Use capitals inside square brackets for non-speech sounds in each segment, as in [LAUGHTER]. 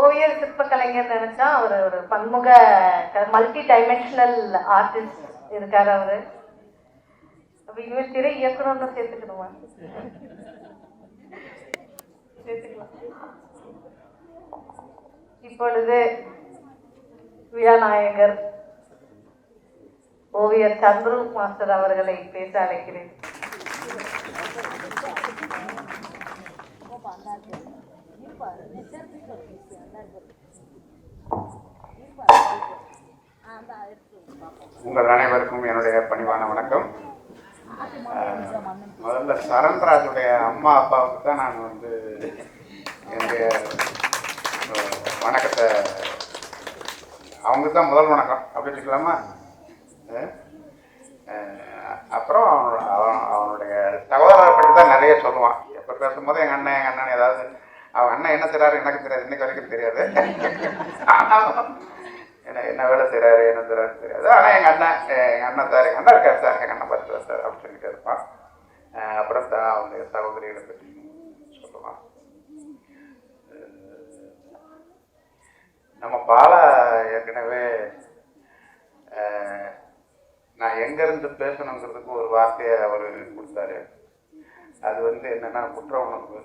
ஓவியர் சிற்ப கலைஞர் நினைச்சா அவர் ஒரு பன்முக மல்டி டைமென்ஷனல் ஆர்டிஸ்ட் இருக்கார் அவரு. அப்ப இவர் திரை இயக்குனர்னு சேர்த்துக்கணுமா? சேர்த்துக்கலாம். இப்பொழுது விழாநாயகர் ஓவியர் சந்துரு மாஸ்டர் அவர்களை பேச அழைக்கிறேன். உங்கள் அனைவருக்கும் என்னுடைய பணிவான வணக்கம். முதல்ல சரண்ராஜுடைய அம்மா அப்பாவுக்கு தான் நான் வந்து என்னுடைய வணக்கத்தை அவங்களுக்கு தான் முதல் வணக்கம். அப்படி இருக்கலாமா அப்புறம் அவனுடைய சகோதரரை பற்றி தான் நிறைய சொல்லுவான். எப்போ பேசும்போது எங்கள் அண்ணன் எங்கள் அண்ணன் ஏதாவது செய்கிறாரு எனக்கு தெரியாது இன்னைக்கு வரைக்கும் தெரியாது. என்ன என்ன வேலை செய்கிறாரு என்ன செய்கிறாரு தெரியாது. ஆனால் எங்கள் அண்ணன் எங்கள் அண்ணன் சார் எங்கள் அண்ணன் இருக்கார் சார் எங்கள் அண்ணன் பார்த்து சார் அப்படின்னு சொல்லிட்டு இருப்பான். அப்புறம் தான் அவங்க சகோதரிகளை பற்றி சொல்லுவான். நம்ம பாலா ஏற்கனவே நான் எங்கேருந்து பேசணுங்கிறதுக்கு ஒரு வார்த்தையை அவர் கொடுத்தாரு. அது வந்து என்னன்னா குற்ற உணர்வு.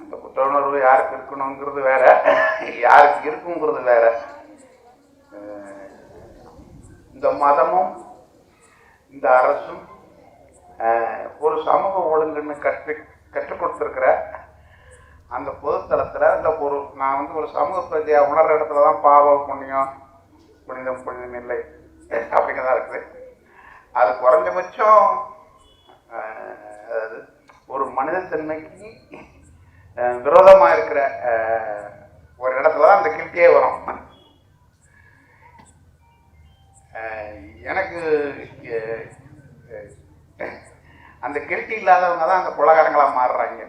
அந்த குற்ற உணர்வு யாருக்கு இருக்கணுங்கிறது வேற யாருக்கு இருக்குங்கிறது வேற. இந்த மதமும் இந்த அரசும் ஒரு சமூக ஒழுங்குன்னு கற்று கற்றுக் கொடுத்துருக்குற அந்த பொதுத்தளத்தில் இந்த ஒரு நான் வந்து ஒரு சமூக பிரதியாக உணர்ற இடத்துல தான் பாவம் புண்ணியம் புனிதம் புனிதம் இல்லை அப்படிங்கிறதா இருக்குது. அது குறைஞ்சபட்சம் ஒரு மனிதத்தன்மைக்கு விரோதமாக இருக்கிற ஒரு இடத்துல தான் அந்த கில்ட்டியே வரும். எனக்கு அந்த கில்ட்டி இல்லாதவங்க தான் அந்த குலகாரங்களாக மாறுறாங்க.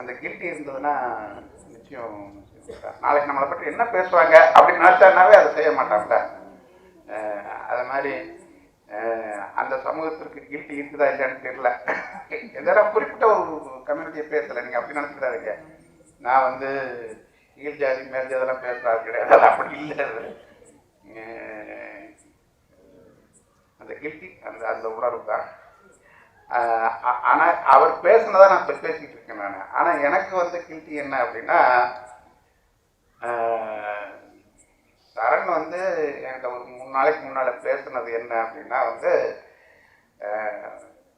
அந்த கில்ட்டி இருந்ததுன்னா நிச்சயம் நாளைக்கு நம்மளை பற்றி என்ன பேசுவாங்க? அப்படின்னு நினச்சானாவே அதை செய்ய மாட்டாங்க. அது மாதிரி அந்த சமூகத்திற்கு கில்ட்டி இருக்குதா இல்லைன்னு தெரியல. எதனா குறிப்பிட்ட ஒரு கம்யூனிட்டியை பேசலை. நீங்கள் அப்படி நினச்சிக்கிறாருங்க நான் வந்து கீழ் ஜாதி மேல் ஜாதியெல்லாம் பேசுகிறாரு கிடையாது. அது அப்படி இல்லை அந்த கில்ட்டி அந்த அந்த உணர்வு தான். ஆனால் அவர் பேசுனதை நான் இப்போ பேசிகிட்டு இருக்கேன் நான். ஆனால் எனக்கு வந்து கில்ட்டி என்ன அப்படின்னா சரண் வந்து என்கிட்ட ஒரு நாளைக்கு முன்னால் பேசுனது என்ன அப்படின்னா வந்து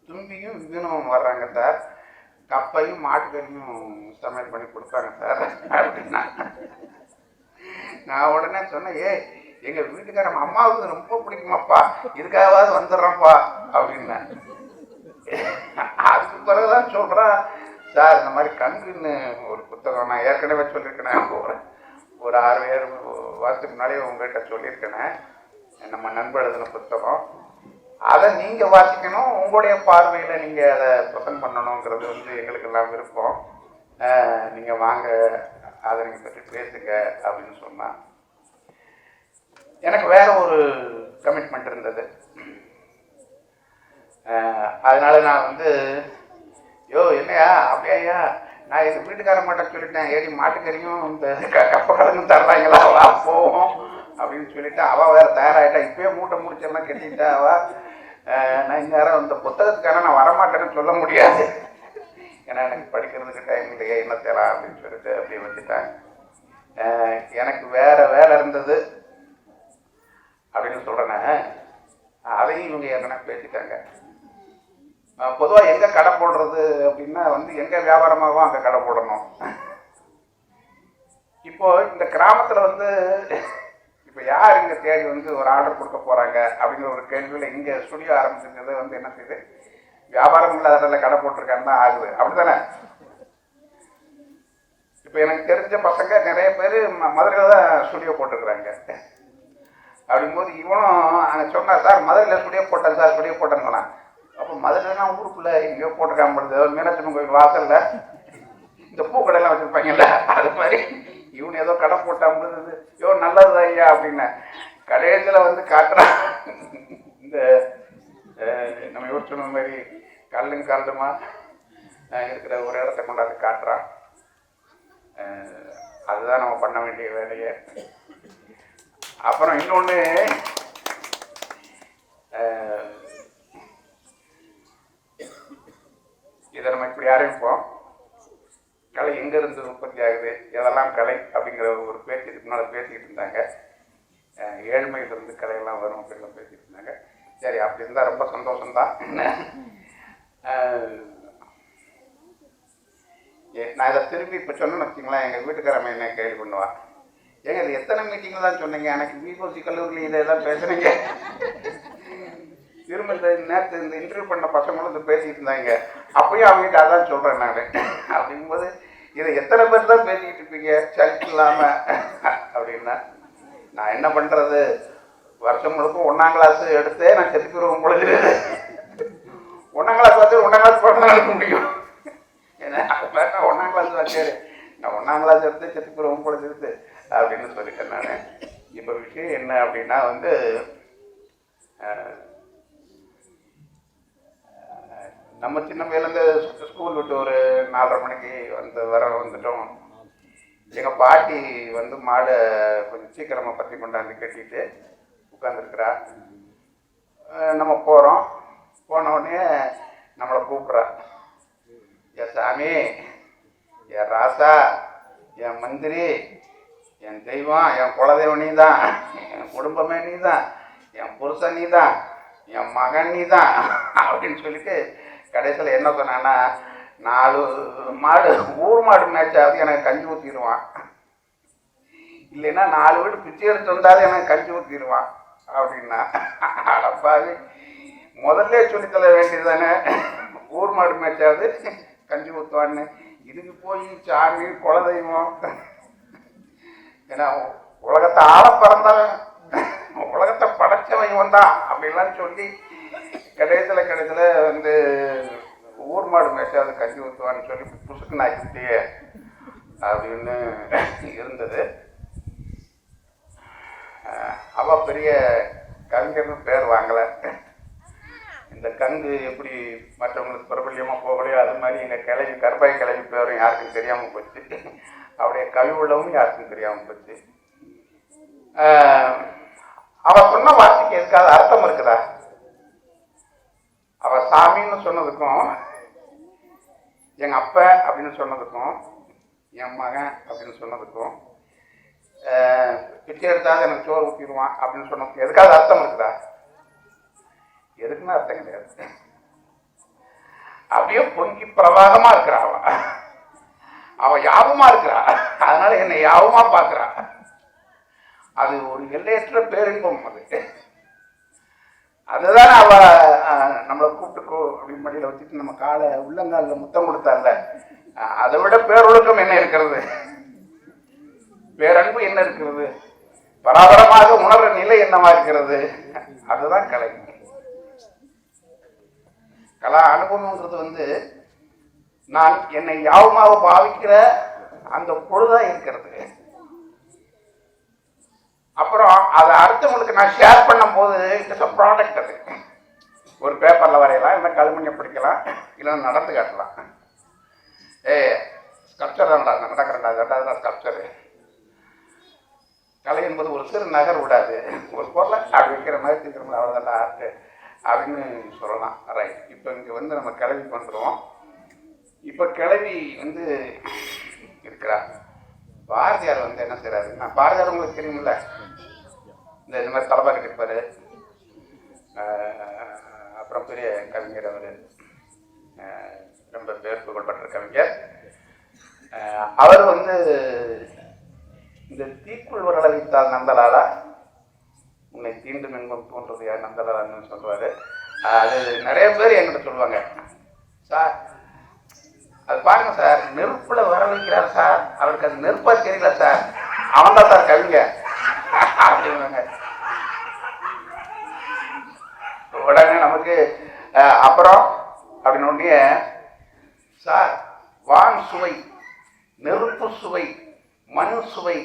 தும்பியும் விபினும் வர்றாங்க சார். கப்பையும் மாட்டுக்கறியும் சமையல் பண்ணி கொடுத்தாங்க சார் அப்படின்னா நான் உடனே சொன்னேன் ஏய் எங்கள் வீட்டுக்காரன் அம்மாவுக்கு ரொம்ப பிடிக்குமாப்பா இதுக்காகவாது வந்துடுறோம்ப்பா அப்படின்னேன் அதுக்கு பிறகுதான் சொல்கிறேன் சார் இந்த மாதிரி கண்குன்னு ஒரு புத்தகம் நான் ஏற்கனவே சொல்லியிருக்கேன் ஒரு ஒரு ஆறு ஏழு வருஷத்துக்கு முன்னாடியே உங்கள்கிட்ட சொல்லியிருக்கேன் நம்ம நண்பர் எழுதின புத்தகம் அதை நீங்கள் வாசிக்கணும். உங்களுடைய பார்வையில் நீங்கள் அதை ப்ரெசென்ட் பண்ணணுங்கிறது வந்து எங்களுக்கு எல்லாம் விருப்பம். நீங்கள் வாங்க அதை நீங்கள் பற்றி பேசுங்க அப்படின்னு சொன்னான் எனக்கு வேற ஒரு கமிட்மெண்ட் இருந்தது. அதனால நான் வந்து யோ என்னையா அப்படியா நான் எங்கள் வீட்டுக்கார மட்டும் சொல்லிட்டேன். ஏடி மாட்டுக்கறியும் இந்த க- கப்ப கலந்து தர்றாங்களா போவோம். அப்படின்னு சொல்லிட்டு அவள் வேற தயாராகிட்டா இப்பயே மூட்டை முடிச்செல்லாம் கட்டிட்டா அவள் நான் இந்நேரம் இந்த புத்தகத்துக்கான நான் வரமாட்டேன்னு சொல்ல முடியாது. ஏன்னா எனக்கு படிக்கிறதுக்கு டைம் இல்லையே என்ன தேலாம் அப்படின்னு சொல்லிட்டு அப்படியே வச்சுட்டாங்க எனக்கு வேற வேலை இருந்தது அப்படின்னு சொல்கிறேனே அதையும் இவங்க ஏற்கனவே பேசிட்டாங்க. பொதுவாக எங்கே கடை போடுறது அப்படின்னா வந்து எங்கே வியாபாரமாகவும் அங்கே கடை போடணும். இப்போ இந்த கிராமத்தில் வந்து இப்போ யார் இங்கே தேடி வந்து ஒரு ஆர்டர் கொடுக்க போகிறாங்க அப்படிங்கிற ஒரு கேள்வியில் இங்கே ஸ்டுடியோ ஆரம்பிச்சிருக்கிறது வந்து என்ன செய்யுது? வியாபாரம் இல்லாததில் கடை போட்டிருக்கான்னு தான் ஆகுது. அப்படிதானே இப்போ எனக்கு தெரிஞ்ச பசங்க நிறைய பேர் மதுரையில் தான் ஸ்டுடியோ போட்டிருக்கிறாங்க. அப்படிங்கும்போது இவனும் அங்கே சொன்னார் சார் மதுரையில் ஸ்டுடியோ போட்டேன் சார் ஸ்டுடியோ போட்டேன்னு அப்போ மதுரைனா ஊருக்குள்ளே எங்கேயோ போட்டிருக்காம மீனாட்சி கோயில் வாசலில் இந்த பூக்கடையெல்லாம் வச்சுருப்பாங்கல்ல அது மாதிரி. இவன் ஏதோ கடை போட்டான் பொழுது யோ நல்லது ஐயா அப்படின்னு கடைசியில் வந்து காட்டுறான். இந்த நம்ம இவர் சொன்ன மாதிரி கல்லுங்க கரண்டுமா இருக்கிற ஒரு இடத்த கொண்டாந்து காட்டுறான். அதுதான் நம்ம பண்ண வேண்டிய வேலையை. அப்புறம் இன்னொன்று இதை நம்ம இப்படி ஆரம்பிப்போம். கலை எங்கேருந்து உற்பத்தி ஆகுது? எதெல்லாம் கலை அப்படிங்கிற ஒரு பேச்சு இதுக்கு முன்னால் பேசிக்கிட்டு இருந்தாங்க. ஏழ்மையிலிருந்து கலையெல்லாம் வரும் அப்படின்லாம் பேசிகிட்டு இருந்தாங்க. சரி அப்படி இருந்தால் ரொம்ப சந்தோஷம்தான். ஏ- நான் இதை திரும்பி இப்போ சொன்னேன்னு வச்சுங்களேன் எங்கள் வீட்டுக்காரம்மா என்ன கேள்வி பண்ணுவா. ஏங்க இது எத்தனை மீட்டிங்கில் தான் சொன்னீங்க? எனக்கு பிகோசி கல்லூரியில் இதெல்லாம் பேசுனீங்க. திரும்ப இந்த நேரத்தை இந்த இன்டர்வியூ பண்ண பசங்களும் இந்த பேசிகிட்டு இருந்தாங்க. அப்பயும் அவங்ககிட்ட அதான் சொல்கிறேன் நான். அப்படிங்கும்போது இதை எத்தனை பேர் தான் பேசிக்கிட்டு இருப்பீங்க? சலிப்பு இல்லாமல் அப்படின்னா நான் என்ன பண்ணுறது வருஷம் முழுக்க ஒன்றாம் கிளாஸ் எடுத்தே நான் செத்துக்குருவோம் பொழுது ஒன்றாம் கிளாஸ் வச்சு ஒன்றாம் கிளாஸ் பண்ண நடக்க முடியும் ஏன்னா நான் ஒன்றாம் கிளாஸ் வச்சேன் நான் ஒன்றாம் கிளாஸ் எடுத்து செத்துக்குருவோம் பொழுது இருந்து அப்படின்னு சொல்லிட்டேன் நான். இப்போ விஷயம் என்ன அப்படின்னா வந்து நம்ம சின்ன பையலேருந்து ஸ்கூல் விட்டு ஒரு நாலரை மணிக்கு வந்து வர வந்துட்டோம். எங்கள் பாட்டி வந்து மாடை கொஞ்சம் சீக்கிரமாக பற்றி கொண்டாந்து கட்டிட்டு உட்காந்துருக்குறா நம்ம போகிறோம் போன உடனே நம்மளை கூப்பிட்றா. என் சாமி என் ராசா என் மந்திரி என் தெய்வம் என் குலதெய்வம் நீ தான் என் குடும்பமே நீ தான் என் புருஷன் நீ தான் என் மகன் நீ தான் அப்படின்னு சொல்லிட்டு கடைசியில் என்ன சொன்னான்னா நாலு மாடு ஊர் மாடு மேட்சாவது எனக்கு கஞ்சி ஊற்றிடுவான் இல்லைன்னா நாலு வீடு பிச்சை எடுத்து வந்தாலும் எனக்கு கஞ்சி ஊற்றிடுவான் அப்படின்னா. அடப்பாவி முதல்ல சொல்லித்தர வேண்டியது தானே ஊர் மாடு மேட்சாவது கஞ்சி ஊற்றுவான்னு இதுக்கு போய் சாமி குலதெய்வம். ஏன்னா உலகத்தை ஆள பிறந்தவன் உலகத்தை படைச்சவன் வந்தான் அப்படின்லாம் சொல்லி கடைசியில் கடைசியில் வந்து ஊர் மாடு மேய்ச்சாது கஞ்சி ஊற்றுவான்னு சொல்லி புசுக்கு நாய்க்கிட்டே அப்படின்னு இருந்தது. அவள் அவ பெரிய கவிஞர்னு பேர் வாங்கலை. இந்த கங்கு எப்படி மற்றவங்களுக்கு பிரபல்யமாக போகலையோ அது மாதிரி எங்கள் கிளவி கருப்பாய் கிளவி பேரும் யாருக்கும் தெரியாமல் போச்சு. அவருடைய கவி உள்ளவும் யாருக்கும் தெரியாமல் போச்சு. அவள் அவ சொன்ன வார்த்தைக்கு எதுக்காவது அர்த்தம் இருக்குதா? அவ சாமின்னு சொன்னதுக்கும் எங்க அப்ப அப்படின்னு சொன்னதுக்கும் என் மகன் அப்படின்னு சொன்னதுக்கும் பிச்சை எடுத்தாலும் எனக்கு சோறு ஊற்றிடுவான் அப்படின்னு சொன்னதுக்கும் எதுக்காவது அர்த்தம் இருக்குதா? எதுக்குமே அர்த்தம் கிடையாது. அப்படியே பொங்கி பிரவாகமா இருக்கிறா அவ. அவ யாபமா இருக்கிறா? அதனால என்னை யாபமா பார்க்கிறா? அது ஒரு எல்லையற்ற பேரின்பம் அது. அதுதான் அவ நம்மளை கூப்பிட்டுக்கோ அப்படின்னு மடியில வச்சுட்டு நம்ம காலை உள்ளங்காலில் முத்தம் கொடுத்தால அதை விட பேரொழுக்கம் என்ன இருக்கிறது? பேரன்பு என்ன இருக்கிறது? பராபரமாக உணர்ற நிலை என்னவா இருக்கிறது? அதுதான் கலை. கலா அனுபவம்ன்றது வந்து நான் என்னை யாவுமாக பாவிக்கிற அந்த பொழுதா இருக்கிறது. அப்புறம் அதை அடுத்தவங்களுக்கு நான் ஷேர் பண்ணும்போது இட்ஸ் அ ப்ராடக்ட் அது. ஒரு பேப்பரில் வரையலாம் இல்லை களிமண்ணை பிடிக்கலாம் இல்லை நடந்து காட்டலாம். ஏ ஸ்கல்ப்சர் தான்டா நடக்கிறடா ரெண்டாவது ஸ்கல்ப்சரு கலை என்பது ஒரு சிறு நகர் விடாது. ஒரு பொருளை அப்படி வைக்கிற மாதிரி தீக்கிற அவ்வளோதான் ஆர்ட்டு அப்படின்னு சொல்லலாம். ரைட் இப்போ இங்கே வந்து நம்ம கிளவி பண்ணுறோம் இப்போ கிளவி வந்து இருக்கிறார். பாரதியார் வந்து என்ன செய்கிறாரு நான் பாரதியார் உங்களுக்கு தெரியுமில்ல இந்த இந்த மாதிரி தலைவர் இருப்பார் அப்புறம் பெரிய கவிஞர் அவர். ரொம்ப பேர் புகழ்பெற்ற கவிஞர். அவர் வந்து இந்த தீக்குள் வரளவித்தால் நந்தலாலா? உன்னை தீண்டும் மென்பம் தோன்றது யார்? நந்தலாலான்னு சொல்லுவார். அது நிறைய பேர் என்கிட்ட சொல்லுவாங்க. சார் அது பாருங்க சார் நெருப்புல வர வைக்கிறார் சார். அவருக்கு அது நெருப்பா தெரியல சார். அவன் தான் சார் கவிஞர். அப்படின்னாங்க உடனே நமக்கு அப்புறம் அப்படின்னு உடனே சார் வான் சுவை நெருப்பு சுவை மண் சுவை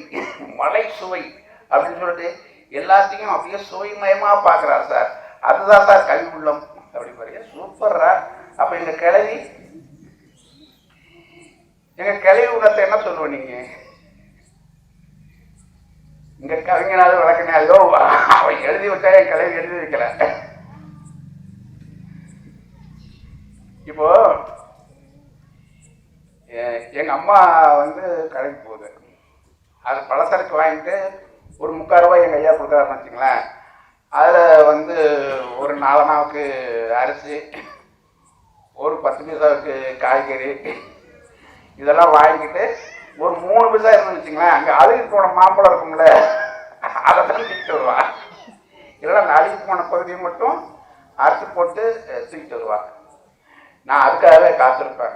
மலை சுவை அப்படின்னு சொல்லிட்டு எல்லாத்தையும் அப்படியே சுவைமயமாக பார்க்குறார் சார். அதுதான் சார் கல்வி உள்ளம். அப்படி பாருங்க சூப்பர்ரா அப்போ எங்கள் கிழவி எங்கள் கிளவி உள்ளத்தை என்ன சொல்லுவோம் நீங்கள் இங்க கவிஞனாவது விளக்கினாலோ அவன் எழுதி வச்சா என் கிளவி எழுதி வைக்கல இப்போ எங்கள் எங்க அம்மா வந்து கடைக்கு போகுது. அது பலசரக்கு வாங்கிட்டு ஒரு முக்கால் ரூபாய் எங்கள் ஐயா கொடுக்குறாருன்னு வச்சுங்களேன் அதில் வந்து ஒரு நாலனாவுக்கு அரிசி ஒரு பத்து பைசாவுக்கு காய்கறி இதெல்லாம் வாங்கிட்டு ஒரு மூணு பைசா இருந்துன்னு வச்சுங்களேன் அங்கே அழுகி போன மாம்பழம் இருக்கும்ல அதை தான் தூக்கிட்டு வருவா. இல்லைன்னா அந்த அழுகி போன பகுதியை மட்டும் அறுத்து போட்டு தூக்கிட்டு வருவா. நான் அதுக்காகவே காத்திருப்பேன்.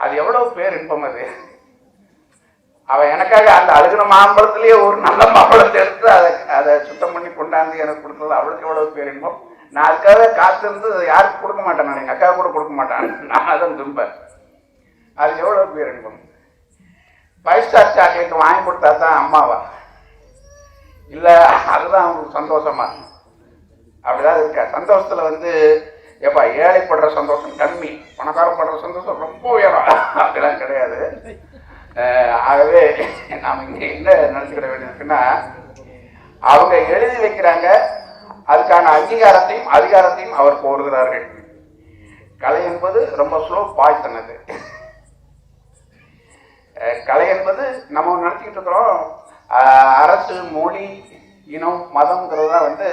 அது எவ்வளவு பேர் இன்பம் அது. அவன் எனக்காக அந்த அழுகின மாம்பழத்திலேயே ஒரு நல்ல மாம்பழத்தை எடுத்து அதை அதை சுத்தம் பண்ணி கொண்டாந்து எனக்கு கொடுத்தது. அவளுக்கு எவ்வளவு பேர் இன்பம் நான் அதுக்காக காத்திருந்து யாருக்கும் கொடுக்க மாட்டேன் நான்? எங்கள் அக்கா கூட கொடுக்க மாட்டேன். நான் அதான் தும்பேன். அது எவ்வளோ பேர் ஃபைவ் ஸ்டார் சாக்லேட் வாங்கி கொடுத்தா தான் அம்மாவா? இல்லை அதுதான் அவங்களுக்கு சந்தோஷமா? அப்படிதான் இருக்கா? சந்தோஷத்தில் வந்து ஏப்பா ஏழைப்படுற சந்தோஷம் கம்மி. பணக்காரப்படுற சந்தோஷம் ரொம்ப உயரம். அப்படிலாம் கிடையாது. ஆகவே நாம் இங்கே என்ன நினச்சிக்கிட வேண்டியிருக்குன்னா அவங்க எழுதி வைக்கிறாங்க அதுக்கான அங்கீகாரத்தையும் அதிகாரத்தையும் அவர் கோருகிறார்கள் கலை என்பது ரொம்ப ஸ்லோ பாய்சன் அது. கலை என்பது நம்ம நினச்சிக்கிட்டு இருக்கிறோம். அரசு மொழி இனம் மதம்ங்கிறது தான் வந்து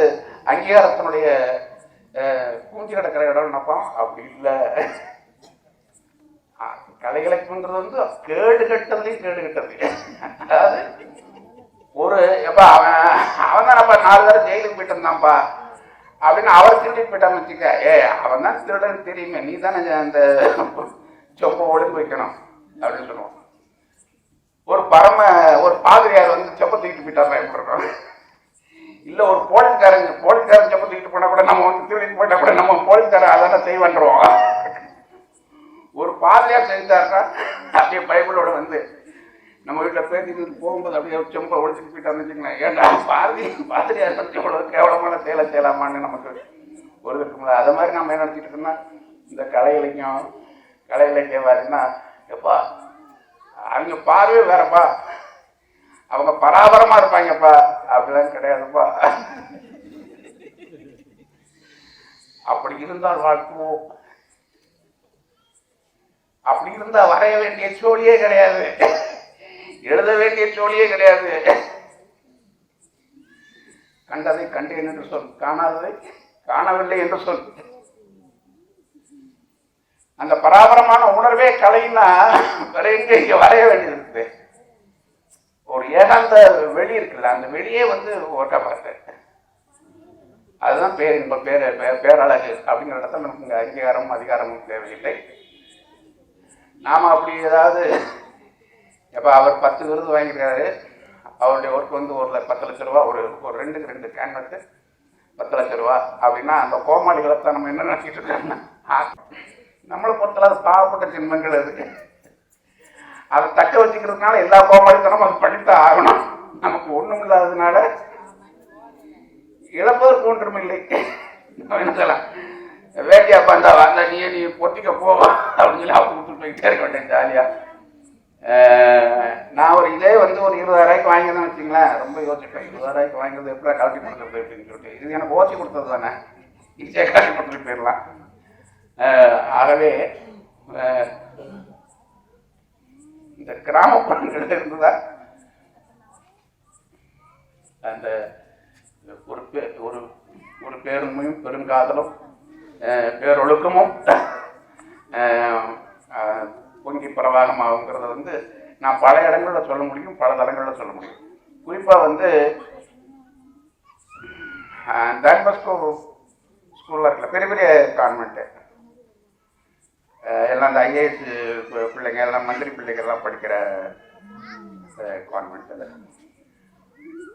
அங்கீகாரத்தினுடைய கூஞ்சி பூஞ்சி கிடக்கிற இடம் நினைப்போம். அப்படி இல்லை. கலை இலக்கியம்ன்றது வந்து கேடு கட்டதுலையும் கேடு கட்டது அதாவது ஒரு எப்பா அவன் அவன் தான் நம்ம நாலு தடவை ஜெயிலுக்கு போயிட்டு இருந்தான்ப்பா அப்படின்னு அவர் திருடிட்டு போயிட்டான்னு வச்சுக்க. ஏ அவன் தான் திருடன் தெரியுமே. நீ தானே அந்த சொம்பை ஒளிந்து வைக்கணும் அப்படின்னு சொல்லுவான் ஒரு பரம ஒரு பாதிரியார் வந்து செப்ப தூக்கிட்டு போயிட்டாரா எப்படி இல்லை ஒரு போலீஸ்காரங்க போலீஸ்காரன் செப்ப தூக்கிட்டு போனால் கூட நம்ம வந்து திருடிட்டு போயிட்டா கூட நம்ம போலீஸ்காரன் அதான செய்வன்றோம். ஒரு பாதிரியார் செஞ்சாருன்னா அப்படியே பைபிளோட வந்து நம்ம வீட்டில் பேசிட்டு போகும்போது அப்படியே செம்ப ஒழிச்சுட்டு போயிட்டான்னு வச்சுங்களேன் ஏன்னா பாதி பாதிரியார் பற்றி இவ்வளவு கேவலமான செயலை செய்யலாமான்னு நமக்கு ஒரு இருக்கும்ல அதை மாதிரி நம்ம என்ன நடத்திட்டு இருக்கோம்னா இந்த கலை இலக்கியம் கலை இலக்கியம் வாரின்னா எப்பா அவங்க பார்வை வேறப்பா. அவங்க பராபரமா இருப்பாங்கப்பா. அப்படிலாம் கிடையாதுப்பா. அப்படி இருந்தால் வாழ்த்துவோம். அப்படி இருந்தா வரைய வேண்டிய சோழியே கிடையாது. எழுத வேண்டிய சோழியே கிடையாது. கண்டதை கண்டேன் என்று சொல். காணாததை காணவில்லை என்று சொல். அந்த பராபரமான உணர்வே கலைன்னா வேற எங்க இங்க வரைய வேண்டியது இருக்குது. ஒரு ஏகாந்த வெளி இருக்குல்ல அந்த வெளியே வந்து ஓட்டா பார்த்தேன் அதுதான் பேர் இன்ப பேர் பே- பேரழகு அப்படிங்கிற இடத்துல நமக்கு இங்கே அங்கீகாரமும் அதிகாரமும் தேவையில்லை. நாம அப்படி ஏதாவது எப்ப அவர் பத்து விருது வாங்கியிருக்காரு. அவருடைய ஒர்க் வந்து ஒரு பத்து லட்ச ரூபா ஒரு ஒரு ரெண்டுக்கு ரெண்டு கேன்வெட்டு பத்து லட்ச ரூபா. அப்படின்னா அந்த கோமாளிகளை தான் நம்ம என்ன நினச்சிட்டு இருக்கோம்னா நம்மளை பொறுத்தளவு பாவப்பட்ட ஜென்மங்கள் இருக்கு அதை தக்க வச்சுக்கிறதுனால எல்லா கோமாளித்தனமும் அது படித்தான் ஆகணும். நமக்கு ஒன்றும் இல்லாததுனால இழப்பதற்கு ஒன்றும் இல்லை. என்ன சொல்லலாம் வேட்டியா பந்தா வந்த நீ நீ பொத்திக்க போவா அப்படின்னு சொல்லி அவங்க கொடுத்துட்டு போயிட்டே இருக்க வேண்டிய ஜாலியாக நான் ஒரு இதே வந்து ஒரு இருபதாயிரூபாய்க்கு வாங்கியிருந்தேன் வச்சுங்களேன். ரொம்ப யோசிப்பேன். இருபதாயிரூபாய்க்கு வாங்குறது எப்படி கலட்டி கொடுக்குறது அப்படின்னு சொல்லிட்டு. இது எனக்கு ஓசி கொடுத்தது தானே. ஈஸியாக கலட்டி கொடுத்துட்டு போயிடலாம். ஆகவே இந்த கிராமப்புறங்கள் இருந்ததா அந்த ஒரு பே ஒரு ஒரு பேருமையும் பெருங்காதலும் பேரொழுக்கமும் பொங்கி அஹ், பொங்கி பிரவாகமாகுங்கிறத வந்து நான் பல இடங்களில் சொல்ல முடியும் பல தளங்களில் சொல்ல முடியும். குறிப்பாக வந்து டான்பஸ்கோ ஸ்கூலில் இருக்கல பெரிய பெரிய கான்வென்ட்டு எல்லாம் இந்த ஐஏஎஸ் பிள்ளைங்க எல்லாம் மந்திரி பிள்ளைகள்லாம் படிக்கிற படிக்கிற கான்வென்ட்டில்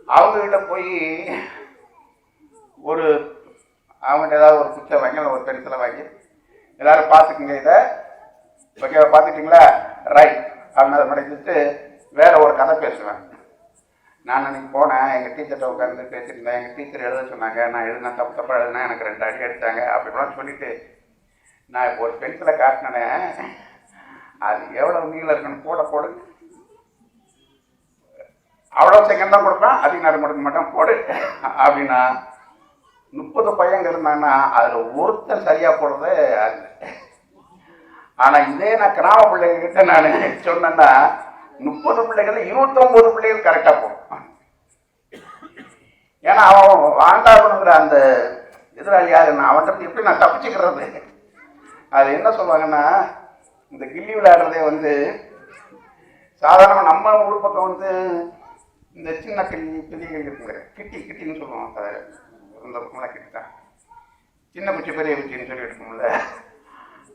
அவங்ககிட்ட போய் ஒரு அவங்கள்ட்ட ஏதாவது ஒரு பிச்சை வாங்கி ஒரு பென்சிலை வாங்கி எல்லோரும் பார்த்துக்குங்க இதை. ஓகே பார்த்துட்டிங்களா? ரைட் அப்படின்னு அதை மடிச்சுட்டு வேற ஒரு கதை பேசுவேன். நான் அன்னைக்கு போனேன் எங்கள் டீச்சர்கிட்ட உட்காந்து பேசியிருந்தேன். எங்கள் டீச்சர் எழுத சொன்னாங்க நான் எழுதின தப்பு தப்பாக எழுதினேன் எனக்கு ரெண்டு அடி அடித்தாங்க அப்படிலாம் சொல்லிட்டு நான் இப்போ ஒரு பென்சிலை காட்டினேன். அது எவ்வளோ நீளம் இருக்குன்னு போட போடு. அவ்வளோ செகண்ட் தான் கொடுப்பேன். அதிக நேரம் கொடுக்க மாட்டேன் போடு. அப்படின்னா முப்பது பையங்க இருந்தாங்கன்னா அதில் ஒருத்தர் சரியாக போடுறது அது. ஆனால் இதே நான் கிராம பிள்ளைகிட்ட நான் சொன்னேன்னா முப்பது பிள்ளைகள் இருபத்தொம்போது பிள்ளைகள் கரெக்டாக போடும் ஏன்னா அவன் வாண்டாகணுங்கிற அந்த எதிராளியாக நான் அவன்கிட்ட எப்படி நான் தப்பிச்சுக்கிறது? அது என்ன சொல்லுவாங்கன்னா இந்த கில்லி விளையாடுறதே வந்து சாதாரணமாக நம்ம ஊர் பக்கம் வந்து இந்த சின்ன கிள்ளி பெரிய கிள்ளி இருக்குங்க கிட்டி கிட்டின்னு சொல்லுவோம் அதை பக்கம்லாம் கிட்டி தான். சின்ன குச்சி பெரிய குச்சின்னு சொல்லி எடுக்கணும்ல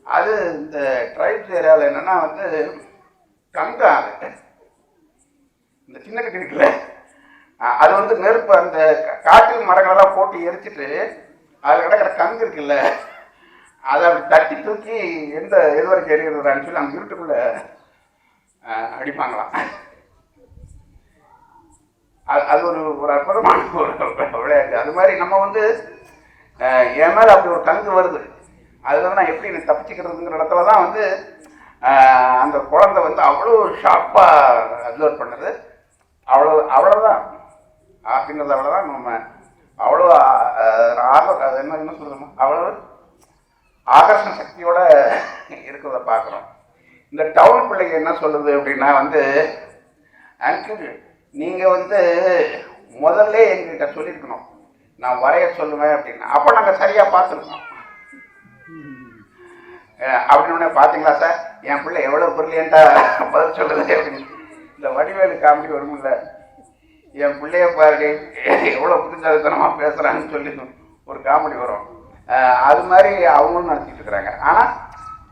அது இந்த ட்ரைப்ஸ் ஏரியாவில் என்னன்னா வந்து கங்கா அது இந்த சின்ன கட்டி இருக்குல்ல? அது வந்து நெருப்பு அந்த காட்டில் மரங்களெல்லாம் போட்டு எரிச்சிட்டு அதில் கிடக்கிற கங்கு இருக்குல்ல அதை அப்படி தட்டி தூக்கி எந்த எது வரைக்கும் எரியுறான்னு சொல்லி அந்த இருட்டுக்குள்ள அடிப்பாங்களாம். அது அது ஒரு ஒரு அற்புதமான ஒரு விளையாட்டு. அது மாதிரி நம்ம வந்து என் மேலே அப்படி ஒரு கங்கு வருது. அதில் நான் எப்படி எனக்கு தப்பிச்சுக்கிறதுங்கிற இடத்துல தான் வந்து அந்த குழந்தை வந்து அவ்வளோ ஷார்ப்பாக அப்சர்வ் பண்ணுது. அவ்வளோ அவ்வளோதான் ஆர்ட்டுங்கிறது அவ்வளோதான் நம்ம அவ்வளோ ஆர்வம் அது என்ன என்ன சொல்லணும் அவ்வளோ ஆகர்ஷண சக்தியோட இருக்கிறத பார்க்குறோம். இந்த டவுன் பிள்ளைங்க என்ன சொல்லுது அப்படின்னா வந்து அங்கிள் நீங்கள் வந்து முதல்ல எங்ககிட்ட சொல்லியிருக்கணும். நான் வரைய சொல்லுவேன் அப்படின்னா. அப்போ நாங்கள் சரியாக பார்த்துருக்கோம். அப்படின்னு பார்த்தீங்களா சார் என் பிள்ளை எவ்வளோ பிரில்லியண்டா பதில் சொல்லுது அப்படின்னு. இந்த வடிவேலு காமெடி வரும்ல. என் பிள்ளைய பாருடி எவ்வளோ புரிஞ்சதுத்தனமாக பேசுகிறான்னு சொல்லி ஒரு காமெடி வரும். அது மாதிரி அவங்களும் நடத்திட்டு இருக்கிறாங்க. ஆனால்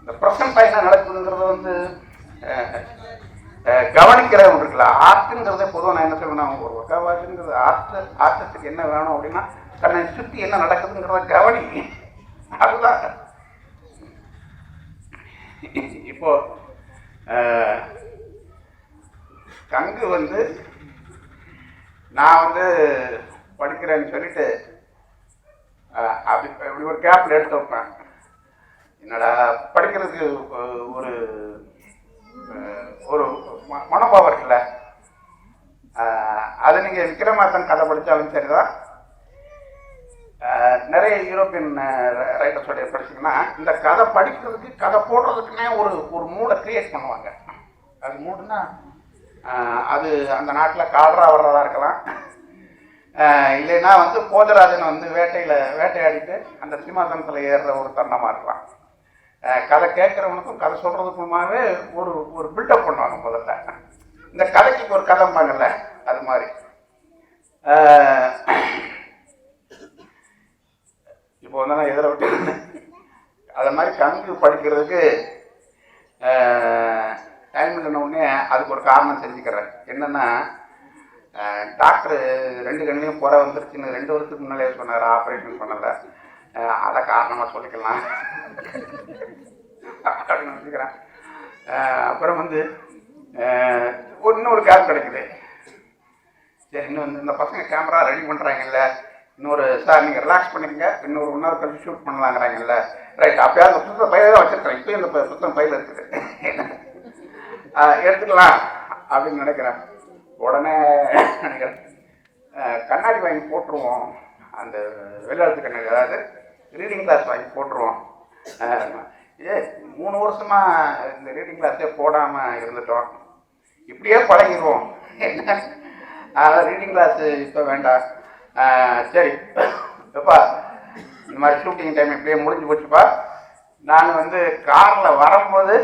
இந்த பிரசன்ட் என்ன நடக்குதுங்கிறது வந்து கவனிக்கிறவங்க இருக்குல்ல ஆர்ட்டுங்கிறதே பொதுவாக நான் என்ன சொல்லுவேன் ஒரு ஒக்காவாட்டுங்கிறது ஆர்ட்டு ஆர்ட்டத்துக்கு என்ன வேணும் அப்படின்னா தன்னை சுற்றி என்ன நடக்குதுங்கிறத கவனி. அதுதான். இப்போ கங்கு வந்து நான் வந்து படிக்கிறேன்னு சொல்லிட்டு அப்படி அப்படி இப்படி ஒரு கேப்பில் எடுத்து வைப்பேன். என்னடா படிக்கிறதுக்கு ஒரு ஒரு ம- மனோபாவம் இருக்குல்ல? அதை அது நீங்கள் விக்ரமாத்தன் கதை படித்தாலும் சரிதான். நிறைய யூரோப்பியன் ரைட்டர்ஸோடைய படிச்சிங்கன்னா இந்த கதை படிக்கிறதுக்கு கதை போடுறதுக்குன்னே ஒரு ஒரு மூடை கிரியேட் பண்ணுவாங்க. அது மூடுனா அது அந்த நாட்டில் கால்ரா வர்றதா இருக்கலாம். இல்லைன்னா வந்து போஜராஜன் வந்து வேட்டையில் வேட்டையாடிட்டு அந்த சிம்மாசனத்தில் ஏறுற ஒரு தருணமாக இருக்கலாம். கதை கேட்குறவனுக்கும் கதை சொல்கிறதுக்குமாவே ஒரு ஒரு பில்டப் பண்ணுவாங்க முதல்ல. இந்த கதைக்கு ஒரு கதைம்பாங்கல்ல அது மாதிரி. இப்போ வந்து நான் எதிர விட்டு அதை மாதிரி கணக்கு படிக்கிறதுக்கு டைம் இல்லைன அதுக்கு ஒரு காரணம் தெரிஞ்சுக்கிறேன். என்னென்னா டாக்டர் ரெண்டு கண்ணிலையும் புற வந்துருச்சுன்னு ரெண்டு வருஷத்துக்கு முன்னாலே சொன்னார் ஆப்ரேஷன் பண்ணலை. அதை காரணமாக சொல்லிக்கலாம். அப்படின்னு நினச்சிக்கிறேன். அப்புறம் வந்து ஒரு இன்னொரு கேப் கிடைக்குது. சரி இன்னும் வந்து இந்த பசங்க கேமரா ரெடி பண்ணுறாங்கல்ல இன்னொரு சார் நீங்கள் ரிலாக்ஸ் பண்ணிடுங்க இன்னொரு ஒன் ஹவர் கழிச்சு ஷூட் பண்ணலாங்கிறாங்கல்ல. ரைட் அப்போயாவது அந்த சுத்தம் பையில தான் வச்சுருக்கேன் இப்போயும் இந்த சுத்தம் புத்தகம் பையில இருக்குது. [LAUGHS] எடுத்துக்கலாம் அப்படின்னு நினைக்கிறேன். உடனே நினைக்கிறேன். கண்ணாடி வாங்கி போட்டுருவோம். அந்த வெள்ளாளத்து கண்ணாடி அதாவது ரீடிங் கிளாஸ் வாங்கி போட்டுருவோம். ஏ மூணு வருஷமா இந்த ரீடிங் கிளாஸே போடாமல் இருந்துட்டோம். இப்படியே பழகிடுவோம் என்ன அதான் ரீடிங் கிளாஸ் இப்போ வேண்டாம். சரி. எப்பா இந்த மாதிரி ஷூட்டிங் டைம் இப்படியே முடிஞ்சு போச்சுப்பா. நான் வந்து காரில் வரும்போது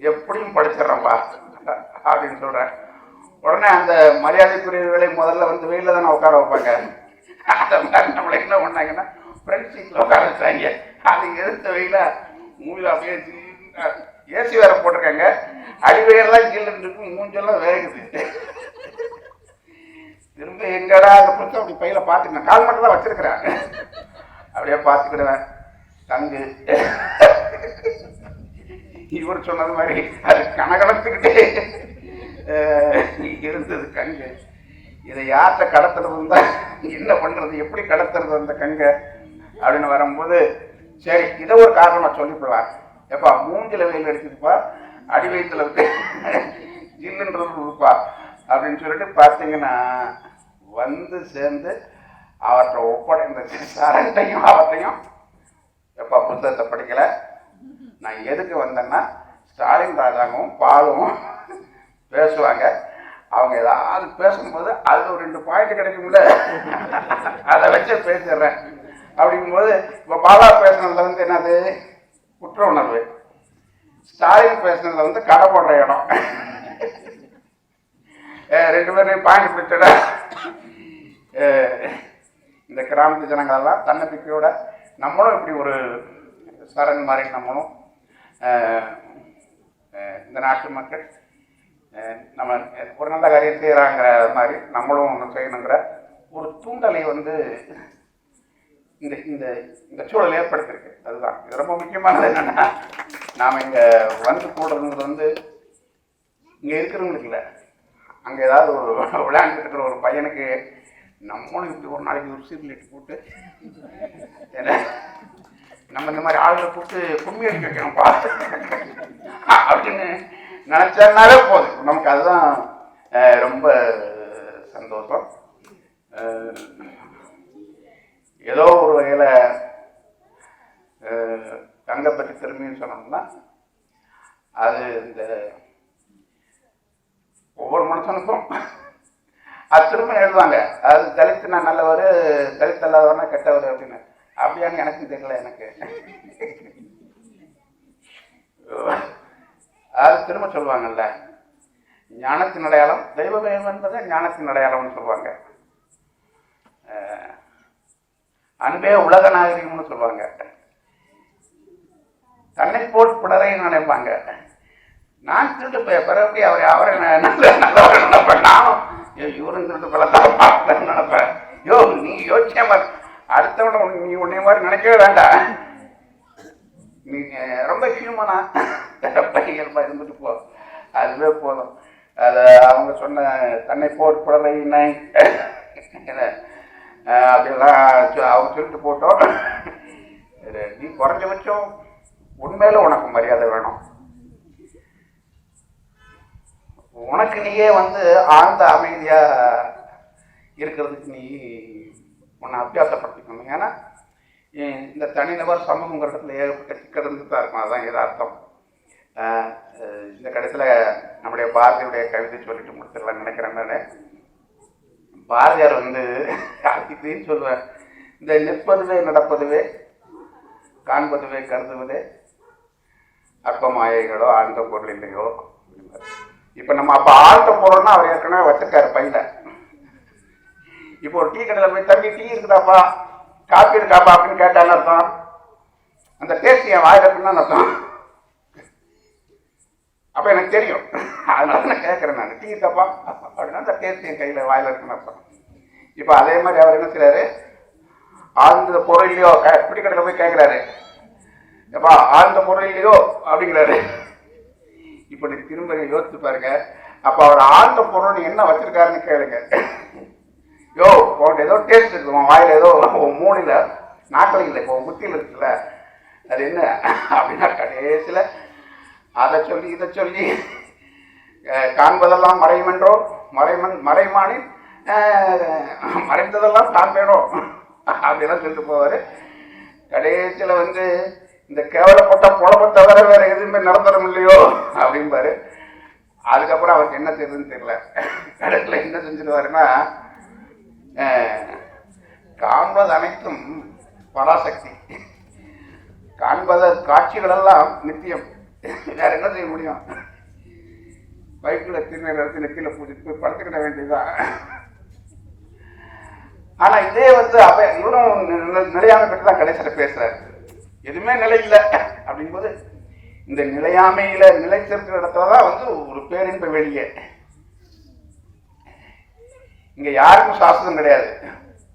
எப்படியும் படிச்சிடுறேன்ப்பா. அப்படின்னு சொல்கிறேன் உடனே அந்த மரியாதைக்குரியவர்களை முதல்ல வந்து வெயிலில் தானே உட்கார வைப்பாங்க. அந்த மாதிரி நம்மளை என்ன பண்ணாங்கன்னா ஃப்ரெண்ட் சீட்டில் உட்கார வச்சாங்க. அது எடுத்த வெயில மூவில அப்படியே ஏசி வேற போட்டிருக்காங்க. அடிவேரெல்லாம் கீழே இருக்கும் மூஞ்செல்லாம் வேகுது. திரும்ப எங்கடா அந்த புத்தகம் அப்படி பையில பார்த்துக்கணும் கால் மட்டும் தான் வச்சிருக்கிறாங்க அப்படியே பார்த்துக்கிடுவேன். தங்கு. இவர் சொன்னது மாதிரி அது கணக்கணத்துக்கிட்டே இருந்தது கங்கு. இதை யார்கிட்ட கடத்துறது தான் என்ன பண்றது எப்படி கடத்துறது அந்த கங்கை அப்படின்னு வரும்போது சரி இதை ஒரு காரணமாக சொல்லிவிடலாம் எப்பா மூஞ்சில வெயில் அடிக்குதுப்பா அடி வயிற்றுல இருக்கு. ஜில்லுன்றது இருக்குப்பா அப்படின்னு சொல்லிட்டு பார்த்தீங்கன்னா வந்து சேர்ந்து அவற்றை ஒப்படைந்த சரண்டையும் அவற்றையும் எப்போ புத்தகத்தை படிக்கல? நான் எதுக்கு வந்தேன்னா ஸ்டாலின் ராஜாவும் பாலும் பேசுவாங்க. அவங்க ஏதாவது பேசும்போது அதில் ஒரு ரெண்டு பாயிண்ட் கிடைக்கும்ல. அதை வச்சு பேசிடுறேன். அப்படிங்கும்போது இப்போ பாலா பேசுனதில் வந்து என்னது? குற்ற உணர்வு. ஸ்டாலின் பேசுனதில் வந்து கடை போடுற இடம். ரெண்டு பேரையும் பாயிண்ட் பிடிச்சிட இந்த கிராமத்து ஜனங்களெல்லாம் தன்னம்பிக்கையோட நம்மளும் இப்படி ஒரு சரண் மாதிரி நம்மளும் இந்த நாட்டு மக்கள் நம்ம ஒரு நல்ல காரியம் செய்கிறாங்கிற மாதிரி நம்மளும் ஒன்று செய்யணுங்கிற ஒரு தூண்டலை வந்து இந்த இந்த இந்த சூழல் ஏற்படுத்தியிருக்கு. அதுதான். இது ரொம்ப முக்கியமானது என்னென்னா நாம் இங்கே வந்து கூடுறதுங்கிறது வந்து இங்கே இருக்கிறவங்களுக்கு இல்லை. அங்கே ஏதாவது ஒரு விளையாண்டுட்டு இருக்கிற ஒரு பையனுக்கு நம்மளும் இப்படி ஒரு நாளைக்கு ஒரு சீர்லிட்டு போட்டு ஏன்னா நம்ம இந்த மாதிரி ஆளுகளை கூப்பிட்டு கும்மி அடிக்க வைக்கணும்ப்பா. அப்படின்னு நினச்சனாலே போதும். நமக்கு அதுதான் ரொம்ப சந்தோஷம். ஏதோ ஒரு வகையில் தங்கை பற்றி திரும்பியும் சொன்னோம்னா அது இந்த ஒவ்வொரு மனுஷனுக்கும் அது திரும்ப எழுதுவாங்க. அது தலித்து நான் நல்லவர் தலித்து அல்லாதவர்னா கெட்டவர் அப்படின்னு அப்படியான்னு எனக்கும் தெரியல எனக்கு. அது திரும்ப சொல்லுவாங்கல்ல. ஞானத்தின் அடையாளம் தெய்வமயம் என்பதை ஞானத்தின் அடையாளம்னு சொல்லுவாங்க. அன்பே உலக நாகரிகம்னு சொல்லுவாங்க. தன்னை போல் பிறரை நினைப்பாங்க. நான் திருட்டு போய் பிறகு அவரை அவரை நல்ல நல்லவர் நினைப்பேன்? நானும் ஐயோ இவரும் திருட்டு பிள்ளை நினைப்பேன். யோ நீ யோசிச்சே மாதிரி அடுத்தவன உனக்கு நீ உன்னை மாதிரி நினைக்கவே வேண்டாம். நீ ரொம்ப ஹியூமனா பையல்பா இருந்துட்டு போ. அதுவே போதும். அதை அவங்க சொன்ன தன்னை போர் புடவை நாய் என்ன, அப்படிலாம் அவங்க சொல்லிட்டு போட்டோம். நீ குறைஞ்சபட்சம் உண்மையில உனக்கு மரியாதை வேணும். உனக்கு நீயே வந்து ஆழ்ந்த அமைதியா இருக்கிறதுக்கு நீ உன்னை அபியாசப்படுத்திக்கணும் ஏன்னா இந்த தனிநபர் சமூகங்கிற இடத்துல ஏகப்பட்ட சிக்கல் இருந்து தான் இருக்கும் அதுதான் எதார்த்தம் இந்த கடைசியில் நம்முடைய பாரதியுடைய கவிதை சொல்லிட்டு முடிச்சிடலாம் நினைக்கிறேன் நான். பாரதியார் வந்து அடிக்கடின்னு சொல்லுவேன் இந்த நிற்பதுவே நடப்பதுவே காண்பதுவே கருதுவதே அற்ப மாயைகளோ ஆழ்ந்த பொருள் இல்லையோ? இப்போ நம்ம அப்போ ஆழ்த்த போகிறோம்னா அவர் ஏற்கனவே வச்சிருக்காரு பையில. இப்போ ஒரு டீ கடையில் போய் தம்பி டீ இருக்குதாப்பா? காப்பி இருக்காப்பா? அப்படின்னு கேட்டான்னு அர்த்தம். அந்த டேஸ்ட் என் வாயில இருக்குன்னு அர்த்தம். அப்போ எனக்கு தெரியும். அதனால நான் கேட்குறேன் நான். டீ இருக்காப்பா? அப்படின்னா அந்த டேஸ்ட் என் கையில் வாயில் இருக்குன்னு அர்த்தம். இப்போ அதே மாதிரி அவர் என்ன செய்கிறாரு ஆழ்ந்த பொருள் இல்லையோ? க- பிடி கடையில் போய் கேட்குறாரு எப்பா ஆழ்ந்த பொருள் இல்லையோ? அப்படிங்கிறாரு. இப்போ நீ திரும்ப யோசித்து பாருங்க. அப்ப அவர் ஆழ்ந்த பொருள் என்ன வச்சிருக்காருன்னு கேளுங்க. யோ உன்கிட்ட ஏதோ டேஸ்ட் இருக்கு உன் வாயில ஏதோ உன் மூணில நாக்கில் இல்லை இப்போ உன் புத்தியில் இருக்குல்ல. அது என்ன? அப்படின்னா கடைசியில் அதை சொல்லி இதை சொல்லி காண்பதெல்லாம் மறைமென்றோ மறைமன் மறைமானின் மறைந்ததெல்லாம் காண்பேனோ அப்படிலாம் சொல்லிட்டு போவார். கடைசியில் வந்து இந்த கேவலப்பட்ட பொழப்பை தவிர வேற எதுவுமே நடந்துடும் இல்லையோ? அப்படிம்பாரு. அதுக்கப்புறம் அவருக்கு என்ன தெரியுதுன்னு தெரியல. கடைசியில் என்ன செஞ்சிருவாருன்னா காண்பது அனைத்தும் பராசக்தி. காண்பத காட்சிகள் எல்லாம் நித்தியம். வேற என்ன செய்ய முடியும்? பைக்கில் திருநீர் எடுத்து நெத்தியில் பூஜிட்டு போய் படுத்துக்கிட வேண்டியதுதான். ஆனால் இதே வந்து அவ இவரும் நிலையான பற்றி தான் கடைசியில் பேசுறாரு. எதுவுமே நிலை இல்லை அப்படிங்கும்போது இந்த நிலையாமையில நிலைத்திருக்கிற இடத்துல தான் வந்து ஒரு பேரின்ப வெளியே. இங்க யாருக்கும் சாஸ்திரம் கிடையாது.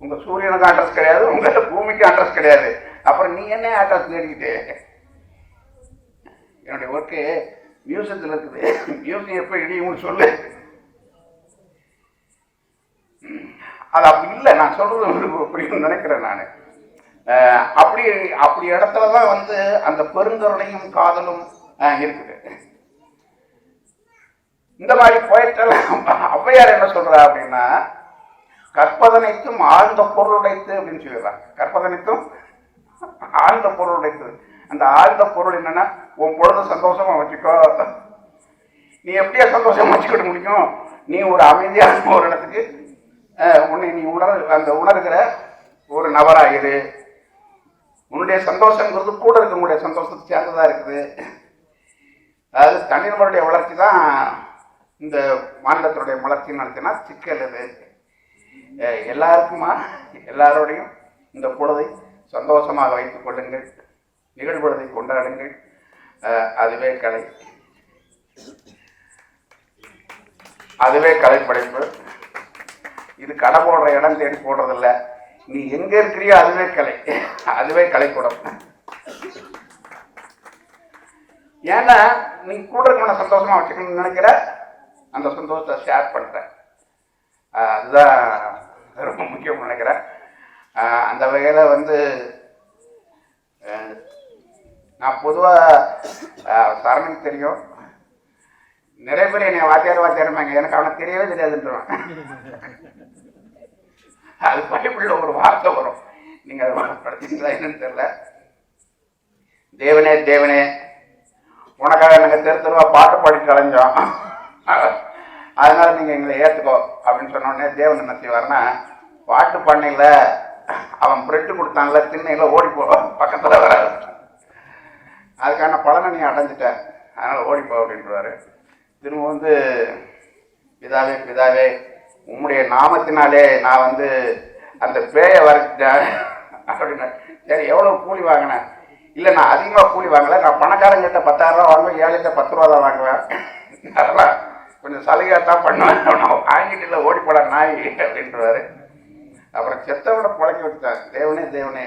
உங்க சூரியனுக்கு அட்ரஸ் கிடையாது உங்க பூமிக்கு அட்ரஸ் கிடையாது. அப்புறம் நீ என்ன அட்ரஸ் தேடிக்கிட்டு? என்னுடைய ஒர்க்கு மியூசியத்தில் இருக்குது. மியூசியம் எப்போ இடியும்னு சொல்லு. அது அப்படி இல்லை. நான் சொல்றது உங்களுக்கு புரியும் நினைக்கிறேன் நான். அப்படி அப்படி இடத்துல தான் வந்து அந்த பெருங்கருணையும் காதலும் இருக்குது. இந்த மாதிரி போயிட்டெல்லாம் ஔவையார் என்ன சொல்றா அப்படின்னா கற்பதனைத்தும் ஆழ்ந்த பொருளுடைத்து அப்படின்னு சொல்லிடுறாங்க. கற்பதனைத்தும் ஆழ்ந்த பொருளுடைத்து அந்த ஆழ்ந்த பொருள் என்னன்னா உன் பொழுது சந்தோஷமா வச்சுக்கோ. நீ எப்படியா சந்தோஷமா வச்சுக்கிட முடியும்? நீ ஒரு அமைதியான ஒரு இடத்துக்கு உன்னை நீ உணர் அந்த உணர்கிற ஒரு நபராயிரு. உன்னுடைய சந்தோஷங்கிறது கூட இருக்கவங்களுடைய சந்தோஷத்துக்கு சேர்ந்ததாக இருக்குது. அதாவது தனிநபருடைய வளர்ச்சி தான் இந்த மாநிலத்தினுடைய வளர்ச்சின்னு நடத்தினா சிக்கல் இது. எல்லாருக்குமா? எல்லாரோடையும் இந்த பொழுதை சந்தோஷமாக வைத்துக் கொள்ளுங்கள். நிகழ்பொழுதை கொண்டாடுங்கள். அதுவே கலை. அதுவே கலைப்படைப்பு. இது கடை போடுற இடம் தேடி போடுறதில்ல நீ எங்க இருக்கிறியோ அதுவே கலை. அதுவே கலைக்கூடம். ஏன்னா நீ கூட இருக்கவனை சந்தோஷமா வச்சுக்கணும்னு நினைக்கிற அந்த சந்தோஷத்தை ஷேர் பண்ற. அதுதான் ரொம்ப முக்கியம் நினைக்கிறேன். அந்த வகையில் வந்து நான் பொதுவாக சரணுக்கு தெரியும். நிறைய பேர் என்னை வாத்தியார் வாத்தியாருமாங்க எனக்கு அவனுக்கு தெரியவே தெரியாதுன்றவன். அது பைபிளில் ஒரு வார்த்தை வரும். நீங்கள் அதை படிச்சீங்களா என்னன்னு தெரியல. தேவனே தேவனே உனக்காக நாங்கள் தெரு தெருவா பாட்டு பாடி கலைஞ்சோம். அதனால நீங்கள் எங்களை ஏற்றுக்கோ அப்படின்னு சொன்ன உடனே தேவன் என்ன செய்வார்னா பாட்டு பண்ணையில் அவன் பிரெட்டு கொடுத்தான்ல திண்ணையில் ஓடி போ பக்கத்தில் வர அதுக்கான பலனை நீ அடைஞ்சிட்ட. அதனால் ஓடிப்போ அப்படின்றாரு. திரும்ப வந்து பிதாவே பிதாவே உம்முடைய நாமத்தினாலே நான் வந்து அந்த பேயை வரைச்சிட்டேன் அப்படின்னா சரி எவ்வளோ கூலி வாங்கினேன்? இல்லை நான் அதிகமாக கூலி வாங்கலை. நான் பணக்காரங்கிட்ட பத்தாயிரரூவா வாங்குவேன் ஏழைகிட்ட பத்து ரூபா தான் வாங்குவேன். அதெல்லாம் கொஞ்சம் சலுகையாக தான் பண்ணுவேன். நான் வாங்கிட்டு இல்லை ஓடி போட நாய் அப்படின்றாரு. அப்புறம் செத்தவனை பழக்க வச்சுட்டேன் தேவனே தேவனே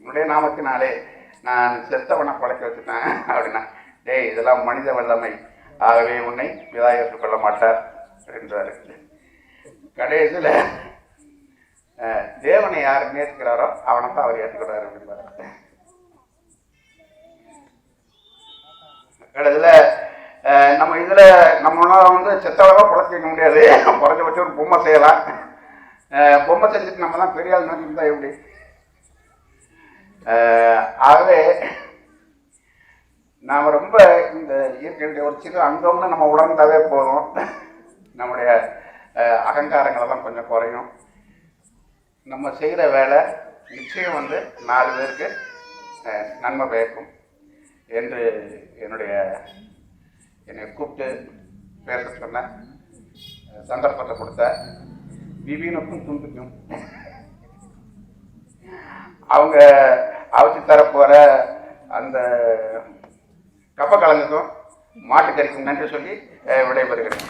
உன்னுடைய நாமத்தினாலே நான் செத்தவனை பழக்க வச்சுட்டேன் அப்படின்னா டேய் இதெல்லாம் மனித வல்லமை. ஆகவே உன்னை விதாயத்துக் கொள்ள மாட்டார் அப்படின்றாரு. கடைசியில் தேவனை யார் நேசிக்கிறாரோ அவனை தான் அவர் ஏற்றுக்கிறாரு அப்படின்னு கடைசியில் நம்ம இதில் நம்மளால் வந்து செத்தளவாக புழைச்சி வைக்க முடியாது. குறைஞ்ச வச்சு ஒரு பொம்மை செய்யலாம். பொம்மை செஞ்சுட்டு நம்ம தான் பெரிய ஆள் நினைச்சிருந்தா எப்படி? ஆகவே நாம் ரொம்ப இந்த இயற்கையுடைய ஒரு சிறு அங்கம்னு நம்ம உணர்ந்தாவே போதும். நம்முடைய அகங்காரங்களெல்லாம் கொஞ்சம் குறையும். நம்ம செய்கிற வேலை நிச்சயம் வந்து நாலு பேருக்கு நன்மை பயக்கும் என்று என்னுடைய என்னை கூப்பிட்டு பேச சொன்ன சந்தர்ப்பத்தை கொடுத்த விபினுக்கும் துண்டுக்கும் அவங்க அவிச்சு தரப்போகிற அந்த கப்பக்கலங்குக்கும் மாட்டுக்கறிக்கும் நன்றி சொல்லி விடைபெறுகிறேன்.